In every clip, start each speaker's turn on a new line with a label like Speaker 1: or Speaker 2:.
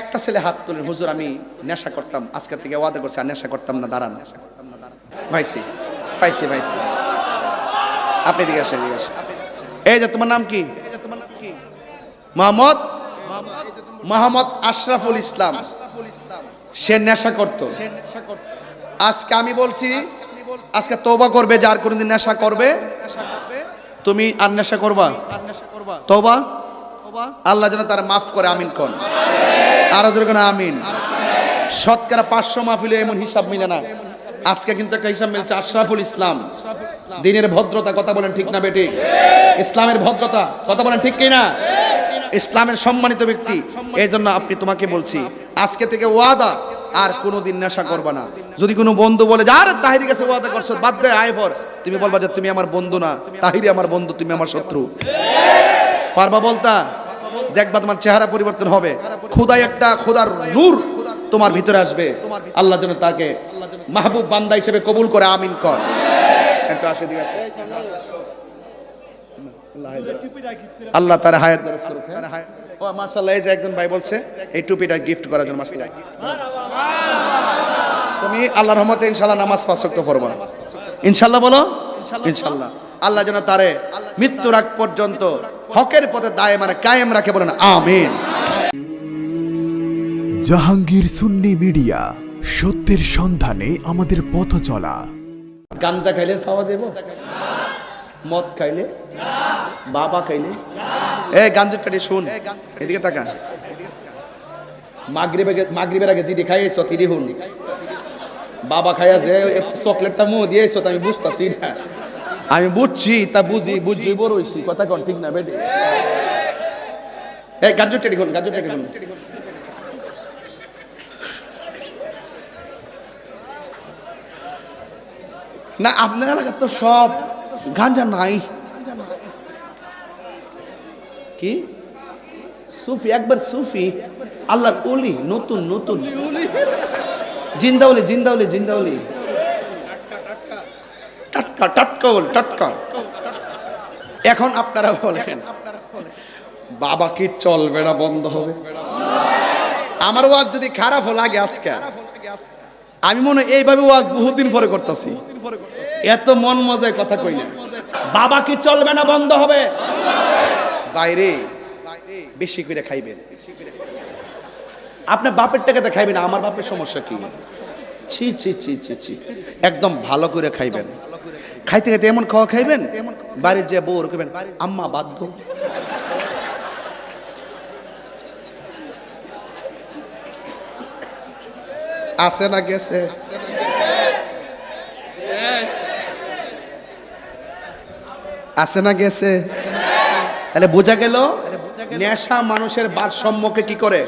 Speaker 1: একটা ছেলে হাত তুলেন হুজুর আমি নেশা করতাম আজকে থেকে ওয়াদা করছি আর নেশা করতাম না দাঁড়ান। ভাইসি পাইছি পাইছি আপনি দিকে আসেন দিকে আসেন। এই যে তোমার নাম কি? এই তোমার নাম কি মোহাম্মদ? মোহাম্মদ আশরাফুল ইসলাম। সে নেশা করত। আজকে আমি বলছি আজকে তৌবা করবে যার কোনোদিন নেশা করবে তুমি আর নেশা করবা? তৌবা আল্লাহ যেন তার মাফ করে আমিন কোন। আরও জোরে কোন আমিন। শতকরা পাঁচশো মাহফিলে এমন হিসাব মিলে না। আজকে কিন্তু একটা হিসাব মিলছে, আশরাফুল ইসলাম। দিনের ভদ্রতা কথা বলেন ঠিক না, বেটি? ইসলামের ভদ্রতা, কথা বলেন ঠিক কিনা? ইসলামের সম্মানিত ব্যক্তি। এই জন্য আপনি তোমাকে বলছি, আজকে থেকে ওয়াদা, আর কোনোদিন নেশা করবা না। যদি কোনো বন্ধু বলে যে আরে তাহিরি কাছে ওয়াদা করছ, বাদ দে, আয় পর। তুমি বলবা যে, তুমি আমার বন্ধু না তাহিরি আমার বন্ধু, তুমি আমার শত্রু। পারবা বলতা? দেখবা তোমার চেহারা পরিবর্তন হবে। খুদাই একটা খোদার নূর তোমার ভিতরে আসবে। আল্লাহ যেন তাকে মাহবুব বান্দা হিসেবে কবুল করে আমিন কর। একটু আসে আসে। আল্লাহ তার হায়াত দারাজ করুক হ্যাঁ? ও মাশাআল্লাহ এই যে একজন ভাই বলছে এই টুপিটা গিফট করার জন্য মাশাআল্লাহ। তুমি আল্লাহর রহমতে ইনশাআল্লাহ নামাজ পাঁচ ওয়াক্ত পড়বা। ইনশাআল্লাহ বলো? ইনশাআল্লাহ। আল্লাহ যেন তারে মৃত্যুর আগ পর্যন্ত হকের পথে দায় মানে কায়েম রাখে বলেন আমিন।
Speaker 2: জাহাঙ্গীর সুন্নি মিডিয়া সত্যের সন্ধানে আমাদের পথ চলা।
Speaker 1: গাঞ্জা খাইলে পাওয়া যাব মদ খাইলে? বাবা খাইলে? এ গাঞ্জের কাটি শুন এদিকে তাকা। মাগরিবে মাগরিবের আগে জিডি খাইয়েছ তিরি হুন। বাবা খাইয়া যে চকলেটটা মুখ দিয়েছ তো আমি বুঝতেছি না। আমি বুঝছি তা বুঝি বুঝছি। বড় কথা কোন ঠিক না বেটি। এই গাজর টেডি কোন গাজর টেডি কোন না আপনার এলাকার তো সব গাঞ্জা নাই। কি? সুফি একবার সুফি। আল্লাহর ওলি নতুন নতুন। জিন্দাউলি জিন্দাউলি জিন্দাউলি। টাটকা টাটকা বল, টাটকা। এখন আপনারা বলেন, বাবা কি চলবে না বন্ধ হবে? আমার ওয়াজ যদি খারাপ লাগে আজকে, আমি মনে এইভাবে ওয়াজ বহুদিন পরে করতেছি। এত মন মজায় কথা কই না। বাবা কি চলবে না বন্ধ হবে? বাইরে, বেশি করে খাইবেন। আপনার বাপের টাকাতে খাইবেন, আমার বাপের সমস্যা কি? ছি ছি ছি ছি ছি। একদম ভালো করে খাইবেন। খাইতে খাইতে এমন খাওয়া খাইবেন? বাড়ির যে বউ রকবেন আম্মা বাধ্য। আছে না গেছে? আছে না গেছে? তাহলে বোঝা গেল। নেশা মানুষের ভারসাম্যকে কি করে?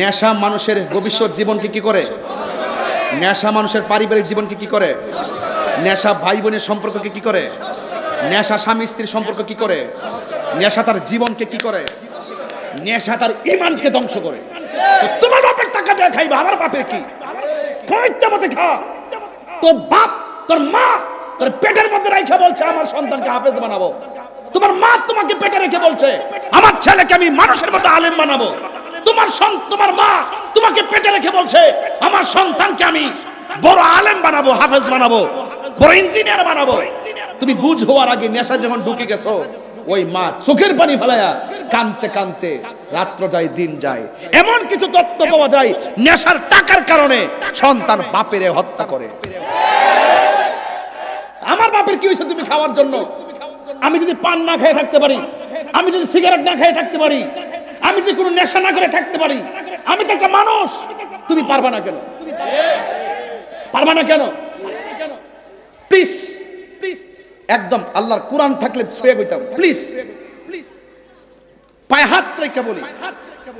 Speaker 1: নেশা মানুষের ভবিষ্যৎ জীবনকে কি করে? নেশা মানুষের পারিবারিক জীবনকে কি করে? নেশা ভাই বোনের সম্পর্ককে কি করে? নেশা স্বামী স্ত্রীর সম্পর্ক কি করে? নেশা তার জীবনকে কি করে? নেশা তার ইমানকে ধ্বংস করে। তোমার বাপের টাকা দেয় খাইবা, আমার বাপের কি? মতে খা। তোর বাপ, তোর মা, তোর পেটের মধ্যে রাইখা বলছে, আমার সন্তানকে হাফেজ বানাবো। তোমার মা তোমাকে পেটে রেখে বলছে, আমার ছেলেকে আমি মানুষের মতো আলেম বানাবো। তোমার তোমার মা তোমাকে পেটে রেখে বলছে, আমার সন্তানকে আমি বড় আলেম বানাবো, হাফেজ বানাবো। বড় ইঞ্জিনিয়ার বানাবো। তুমি বুঝ হওয়ার আগে নেশা যখন ঢুকে গেছো, ওই মা চোখের পানি ফেলায়া কানতে কানতে রাত্র যায়, দিন যায়। এমন কিছু তথ্য পাওয়া যায়, নেশার টাকার কারণে সন্তান বাপেরে হত্যা করে। আমার বাপের কি হয়েছে তুমি খাওয়ার জন্য? আমি যদি পান না খেয়ে থাকতে পারি, আমি যদি সিগারেট না খেয়ে থাকতে পারি, আমি যদি কোনো নেশা না করে থাকতে পারি, আমি তো একটা মানুষ। তুমি পারবা না কেন? পারবা না কেন? প্লিজ একদম আল্লাহর কোরআন থাকলে ছুঁয়ে গইতাম প্লিজ পায়ে হাত রেখে বলি।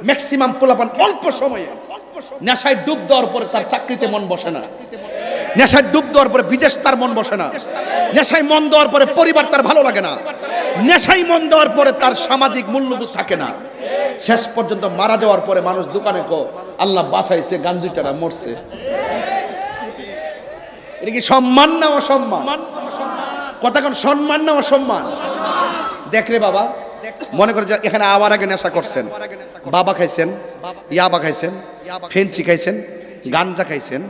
Speaker 1: ম্যাক্সিমাম পোলাপান অল্প সময়ে। নেশায় ডুব দেওয়ার পরে তার চাকরিতে মন বসে না। নেশায় ডুব দেওয়ার পরে বিদেশ তার মন বসে না। নেশায় মন দেওয়ার পরে পরিবার তার ভালো লাগে না। নেশায় মন দেওয়ার পরে তার সামাজিক মূল্যবোধ থাকে না। শেষ পর্যন্ত মারা যাওয়ার পরে মানুষ দোকানে কো আল্লাহ বাঁচাইছে, গাঞ্জিটারা মরছে। এটা কি সম্মান না অসম্মান? কথা কোন, সম্মান না অসম্মান? দেখ রে বাবা, মনে করে এখানে আবার আগে নেশা করছেন। বাবা খাইছেন, ইয়াবা খাইছেন ফেন্সি খাইছেন, গাঞ্জা খাইছেন,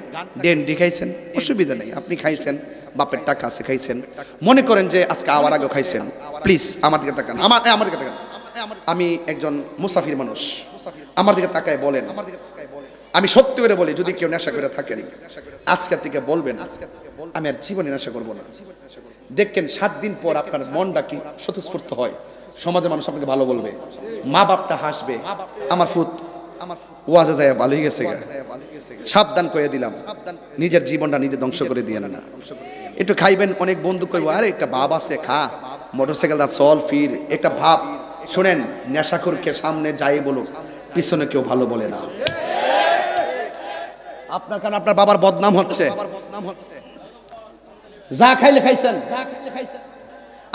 Speaker 1: ডেন্ডি খাইছেন, অসুবিধা নেই, আপনি খাইছেন, বাপের টাকা আছে, খাইছেন। মনে করেন যে আজকে আবার আগে খাইছেন। প্লিজ, আমার দিকে তাকান, আমার আমার দিকে তাকান। আমি একজন মুসাফির মানুষ। আমার দিকে তাকায় বলেন আমার দিকে তাকায় বলেন। আমি সত্যি করে বলি, যদি কেউ নেশা করে থাকেন, আজকের থেকে বলবেন, আমি আর জীবনে নেশা করব না। দেখেন, সাত দিন পর আপনার মনটা কি স্বতঃস্ফূর্ত হয়। সমাজের মানুষ আপনাকে ভালো বলবে। মা বাপটা হাসবে। আমার ফুত ওয়াজে যায় ভালোই গেছে সাবধান করে দিলাম। নিজের জীবনটা নিজে ধ্বংস করে দিয়ে না। একটু খাইবেন, অনেক বন্ধু কইব, আরে, একটা ভাব আছে, খা। মোটরসাইকেল দা, চল, ফির। একটা ভাব শুনেন, নেশাখোরকে সামনে যাই বলুক, পিছনে কেউ ভালো বলে না। আপনার কারণে আপনার বাবার বদনাম হচ্ছে। যা খাইলে খাইছেন।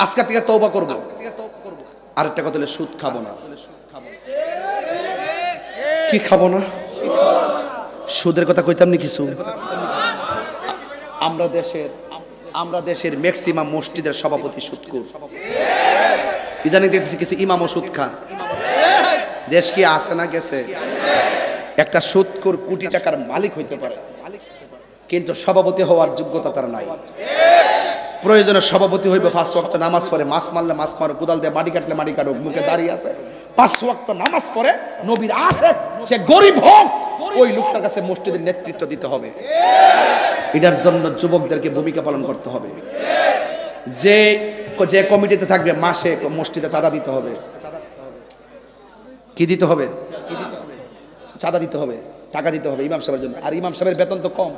Speaker 1: আজকে থেকে তৌবা করব। আরেকটা কথা হলে সুদ খাব না। কি খাব না? সুদের কথা কইতাম নি কিছু? আমরা দেশের আমরা দেশের ম্যাক্সিমাম মসজিদের সভাপতি সুদকুর ইদানিং দেখতেছি কিছু ইমাম ও সুদ খা। দেশ কি আসে না গেছে? একটা সুদকুর কোটি টাকার মালিক হইতে পারে। কিন্তু সভাপতি হওয়ার যোগ্যতা তার নাই। প্রয়োজনে সভাপতি হইবে পাঁচ ওয়াক্ত নামাজ পড়ে, মাছ মারলে মাছ মারো, কোদাল দিয়ে মাটি কাটলে মাটি কাটো মুখে দাঁড়িয়ে আছে। পাঁচ ওয়াক্ত নামাজ পড়ে, নবীর আসে সে গরিব হোক, ওই লোকটার কাছে মসজিদের নেতৃত্ব দিতে হবে। এটার জন্য যুবকদেরকে ভূমিকা পালন করতে হবে। যে যে কমিটিতে থাকবে, মাসে মসজিদে চাঁদা দিতে হবে। কি দিতে হবে? চাঁদা দিতে হবে, টাকা দিতে হবে ইমাম সাহেবের জন্য। আর ইমাম সাহেবের বেতন তো কম।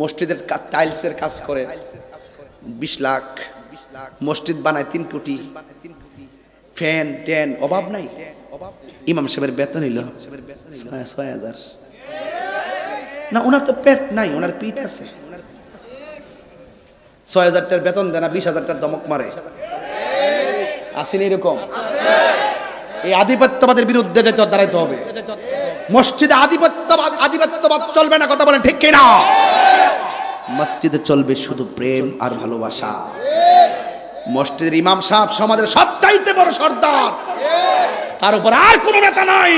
Speaker 1: মসজিদের টাইলসের কাজ করে বিশ লাখ। মসজিদ বানায় তিন কোটি। ফ্যান, ট্যান, অভাব নাই? ইমাম সাহেবের বেতন হইল ছয় হাজার। না, ওনার তো পেট নাই, ওনার পিঠ আছে। ছয় হাজারটার বেতন দেয় না, বিশ হাজারটার দমক মারে। আসেনি এরকম? এই আধিপত্যবাদের বিরুদ্ধে যেতে দাঁড়াইতে হবে। মসজিদে আধিপত্যবাদ আধিপত্যবাদ চলবে না কথা বলেন ঠিক কিনা? মসজিদে চলবে শুধু প্রেম আর ভালোবাসা। মসজিদের ইমাম সাহেব সমাজের সবচাইতে বড় সর্দার। তার উপর আর কোনো নেতা নাই।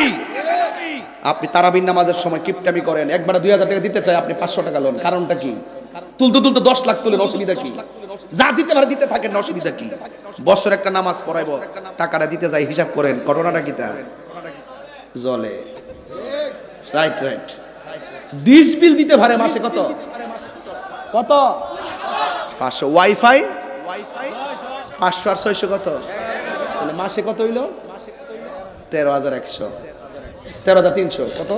Speaker 1: আপনি তারাবিন নামাজের সময় কিপটামি করেন। একবারে দুই হাজার টাকা দিতে চাই আপনি পাঁচশো টাকা লোন। কারণটা কি? তুলতে তুলতে দশ লাখ তুলেন অসুবিধা কি? যা দিতে পারে দিতে থাকেন অসুবিধা কি? বছর একটা নামাজ পড়াইব টাকাটা দিতে যাই হিসাব করেন ঘটনাটা কি তা জলে। রাইট রাইট ডিশ বিল দিতে পারে মাসে কত? কত? পাঁচশো। ওয়াইফাই পাঁচশো আর ছয়শো কত? তাহলে মাসে কত হইল? তেরো হাজার একশো। তেরো হাজার তিনশো। কত?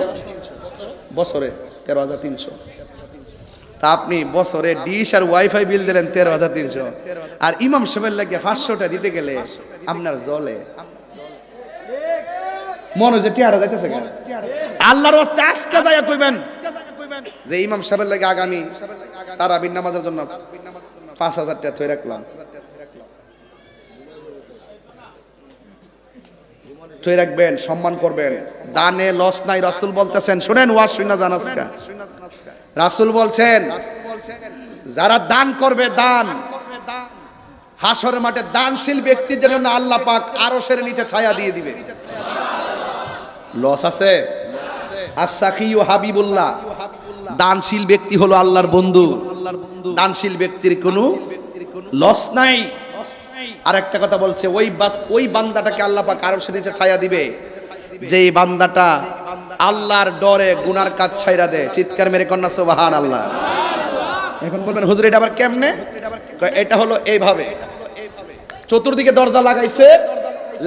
Speaker 1: বছরে তেরো হাজার তিনশো। তা আপনি বছরে ডিশ আর ওয়াইফাই বিল দিলেন তেরো হাজার তিনশো। আর ইমাম সাহেবের লাগে পাঁচশোটা দিতে গেলে আপনার জলে। মনে হচ্ছে টিয়ারা যাইতেছে কেন? আল্লাহর আজকে যাইয়া কইবেন। যে ইমাম সাহেবের লাগে আগামী তারা বিন নামাজের জন্য পাঁচ হাজার টাকা থই রাখলাম। থই রাখবেন, সম্মান করবেন। দানে লস নাই, রাসূল বলতেছেন, শুনেন, ওয়াজ শুনা জানাজকা রাসূল বলছেন, যারা দান করবে, দান। হাসরের মাঠে দানশীল ব্যক্তিদের জন্য আল্লাহ পাক আরশের নিচে ছায়া দিয়ে দিবে। লস আছে? আসাকিউ হাবিবুল্লাহ। দানশীল ব্যক্তি হলো আল্লাহর বন্ধু। দানশীল ব্যক্তির কোনো লস নাই। আর একটা কথা বলছে, ওই ওই বান্দাটাকে আল্লাহ পাক আরশের নিচে ছায়া দিবে। যেই বান্দাটা আল্লাহর ডরে গুনার কাজ ছাইরা দেয়, চিৎকার মেরে কন্যা সুবহান আল্লাহ এখন বলবেন, হুজুর, এটা আবার কেমনে? এটা হলো এইভাবে। চতুর্দিকে দরজা লাগাইছে,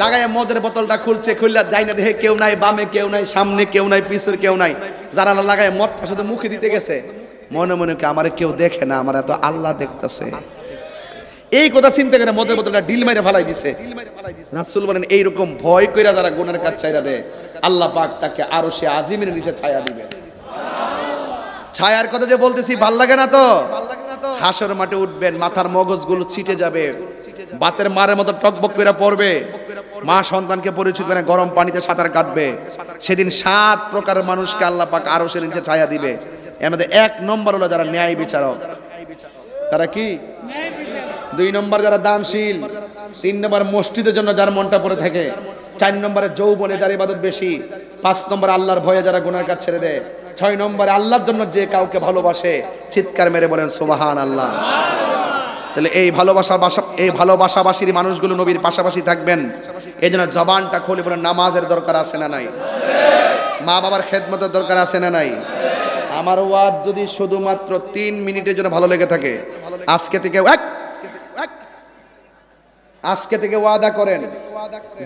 Speaker 1: লাগাইয়া মদের বোতলটা খুলছে, খুললা ডাইনে দেখে কেউ নাই, বামে কেউ নাই, সামনে কেউ নাই, পিছুর কেউ নাই। জানালা লাগায়, মদটা শুধু মুখে দিতে গেছে। মনে মনে কি আমার কেউ দেখে না, আমার এত আল্লাহ দেখতেছে। এই কথা চিন্তা করে মদের বোতলটা ডিল মাইরে ফালাই দিছে। রাসূল বলেন, এইরকম ভয় কইরা যারা গুনার কাজ চাইরা দেয়, আল্লাহ পাক তাকে আরও সে আজিমের নিচে ছায়া দিবে। ছায়ার কথা যে বলতেছি, ভালো লাগে না তো? হাসর মাঠে উঠবেন, মাথার মগজগুলো ছিটে যাবে। বাতের মারের মতো টকবক করে পড়বে। মা সন্তানকে পরিচিত করে গরম পানিতে সাঁতার কাটবে। সেদিন সাত প্রকারের মানুষকে আল্লাহ পাক আরও সে নিচে ছায়া দিবে। এর মধ্যে এক নম্বর হলো যারা ন্যায় বিচারক। তারা কি? দুই নম্বর যারা দানশীল তিন নম্বর মসজিদের জন্য যার মনটা পড়ে থাকে চার নম্বরে যৌবনে যার ইবাদত বেশি পাঁচ নম্বর আল্লাহর ভয়ে যারা গুনার কাজ ছেড়ে দেয় ছয় নম্বরে আল্লাহর জন্য যে কাউকে ভালোবাসে চিৎকার মেরে বলেন সুবাহান আল্লাহ তাহলে এই ভালোবাসা বাসা এই ভালোবাসাবাসীর মানুষগুলো নবীর পাশাপাশি থাকবেন এই জন্য জবানটা খুলে বলে নামাজের দরকার আছে না নাই? মা বাবার খেদমতের দরকার আছে না নাই? আমার ওয়াদ যদি শুধুমাত্র তিন মিনিটের জন্য ভালো লেগে থাকে আজকে থেকে এক, আজকে থেকে ওয়াদা করেন,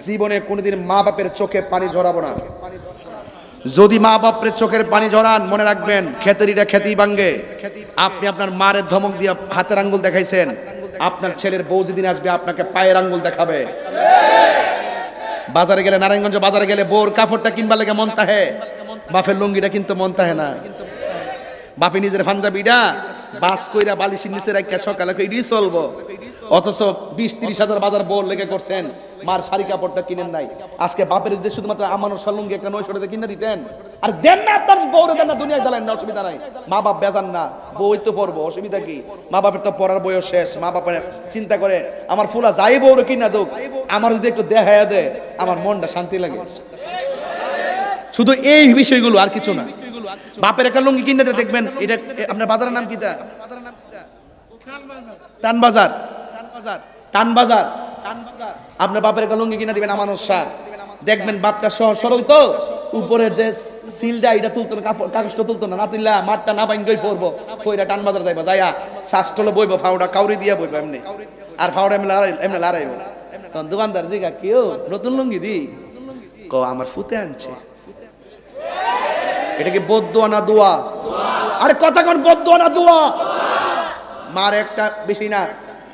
Speaker 1: জীবনে কোনোদিন মা বাপের চোখে পানি ঝরাবো না। যদি মা বাপের চোখের পানি ঝরান, মনে রাখবেন খেতেরিটা খেতেই ভাঙ্গে। আপনি আপনার মারের ধমক দিয়ে হাতের আঙ্গুল দেখাইছেন। আপনার ছেলের বউ যেদিন আসবে, আপনাকে পায়ের আঙ্গুল দেখাবে। বাজারে গেলে, নারায়ণগঞ্জ বাজারে গেলে বোর কাপড়টা কিনবার লেগে মন তাহে। বাফের লুঙ্গিটা কিন্তু মন তাহে না। বাপি নিজের পাঞ্জাবিটা বাস কইরা বালিশের নিচে রাখা সকালে রি চলবো অথচ বিশ তিরিশ হাজার বাজার বোর লেগে করছেন। মার শাড়ি কাপড়টা কিনেন নাই। আজকে বাপের যদি শুধুমাত্র আমানো সালুঙ্গি একটা নয়শো টাকা কিনে দিতেন। আর দেন না আপনার বউরে দেন না দুনিয়ায় জ্বালেন না, অসুবিধা নাই। মা বাপ বেজান না বই তো পড়ব, অসুবিধা কি? মা বাপের তো পড়ার বয়স শেষ, মা বাপের চিন্তা করে আমার ফুলা যাই বউরে কিনা দোক আমার যদি একটু দেখায় দে আমার মনটা শান্তি লাগে। শুধু এই বিষয়গুলো আর কিছু না। বাপের একটা লুঙ্গি কিনে দেখবেন, এটা আপনার বাজারের নাম কি তা? টান বাজার টান বাজার আপনার বাপের একটা লুঙ্গি কিনে দিবেন, আমানত শাহ দেখবেন, বাপটা সহ সরল তো। উপরের যে সিলটা এটা তুলতো না, কাপড়, কাগজটা তুলতো না তুললা, মাঠটা না বাইন পড়ব ফইরা টান বাজার যাইবা, যাইয়া শ্বাসটলে বইবো, ফাউডা কাউরি দিয়া বইবো এমনি। আর ফাউডা এমনি লড়াই, এমনি লড়াইবো। তখন দোকানদার জিগা কেউ নতুন লুঙ্গি দি? ক আমার ফুতে আনছে। এটা কি বদুয়া না দোয়া। আরে কথা কোন বদুয়া না দোয়া। মার একটা বেশি না।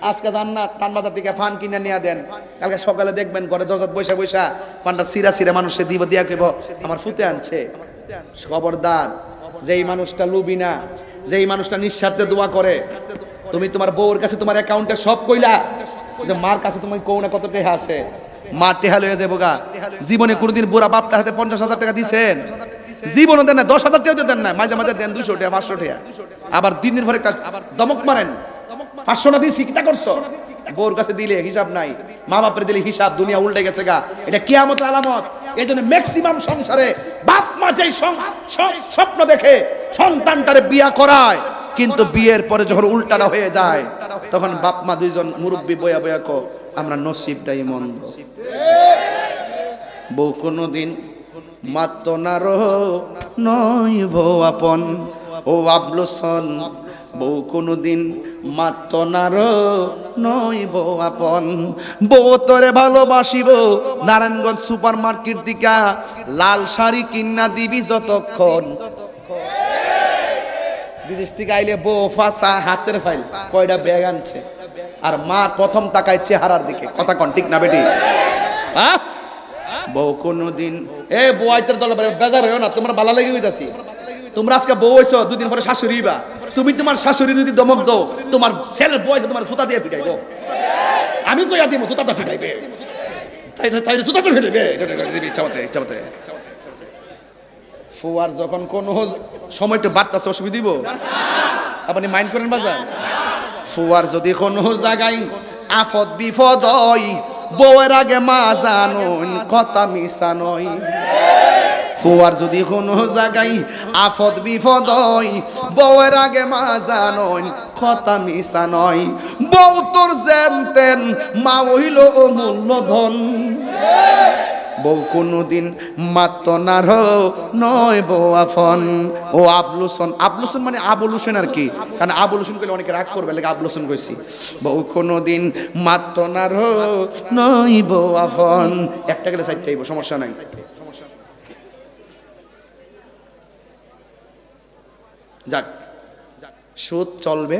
Speaker 1: আজকে যান না টান বাজার থেকে ফান কিনে নিয়ে দেন। কালকে সকালে দেখবেন, ঘরে দরজাত বৈশা বৈশা ফানটা সিরা সিরা মানুষে দিব, দিয়া কেব আমার ফুতে আনছে। খবরদার, যেই মানুষটা লুবি না, যেই মানুষটা নিঃস্বার্থে দোয়া করে, তুমি তোমার বউর কাছে তোমার অ্যাকাউন্টে সব কইলা মার কাছে তুমি কৌ না কত টেহা আছে। মা টেহা লয়ে যাব গা। জীবনে কোনোদিন বুড়া বাপটার হাতে পঞ্চাশ হাজার টাকা দিছেন। জীবনও দেন না দশ হাজার টাকাও দেন না মাঝে মাঝে দেন দুশো টাকা পাঁচশো টাকা। আবার দিন দিন পরে একটা দমক মারেন। পাঁচশো না দিছি কিতা করছ? বউর কাছে দিলে হিসাব নাই। মা বাপের দিলে হিসাব দুনিয়া উল্টে গেছে গা। এটা কিয়ামতের আলামত। এই জন্য ম্যাক্সিমাম সংসারে বাপ মা যেই স্বপ্ন দেখে সন্তানটারে বিয়া করায়। কিন্তু বিয়ের পরে যখন উল্টাটা হয়ে যায় তখন বাপ মা দুইজন মুরব্বী বয়া বয়া কো আমরা নসিবটাই মন্দ। বউ কোনোদিন মাত্র না রহ নয় বউ আপন। ও আবলসন, বউ কোনোদিন মাত্র না রহ নয় বউ আপন। বউ তোরে ভালোবাসিব, নারায়ণগঞ্জ সুপার মার্কেট দিকা লাল শাড়ি কিন্না দিবি যতক্ষণ। বিদেশ থেকে আইলে বউ ফাঁসা হাতের ফাইল কয়টা ব্যাগ আনছে। আর মা প্রথম তাকায় চেহারার দিকে। কথা কন, ঠিক না বেটি? হ্যাঁ? বউ কোনদিন এ বউ আইতের দল বেজার হইও না, তোমার ভালো লেগে হইতাছি তোমরা আজকে বউ হইছো, দুদিন পরে শাশুড়ি বা তুমি তোমার শাশুড়ি যদি দমক দাও, তোমার ছেলের বউ তোমার জুতা দিয়ে ফিটাইবো। আমি কইয়া দিব জুতাটা ফিটাইবে। তাই তাই জুতাটা ফিটাইবে। ইচ্ছা মতে ফুয়ার যখন কোনো সময় একটু বার্তাছে অসুবিধা দিব আপনি মাইন্ড করেন বাজার। ফুয়ার যদি কোনো জায়গায় আফদ বিপদ হয় বউয়ের আগে মা জানুন কথা মিশা নয় ফুয়ার যদি কোনো জায়গায় আফদ বিপদ হয়, বউয়ের আগে মা জানুন কথা মিশা নয় বউ তোর যেন তেন মা হইল অমূল্য ধন বউ কোনোদিন মাত্র না রো, নয় বউ আফন ও আবলুসন আবলুসন মানে আবুল হোসেন আর কি। কারণ আবুল হোসেন করলে অনেকে রাগ করবে, লাগে আবুল হোসেন কইছি। বউ কোনোদিন মাত্র না রো, নয় বউ আফন একটা গেলে সাইডটা সমস্যা নাই। যাক, সুদ চলবে।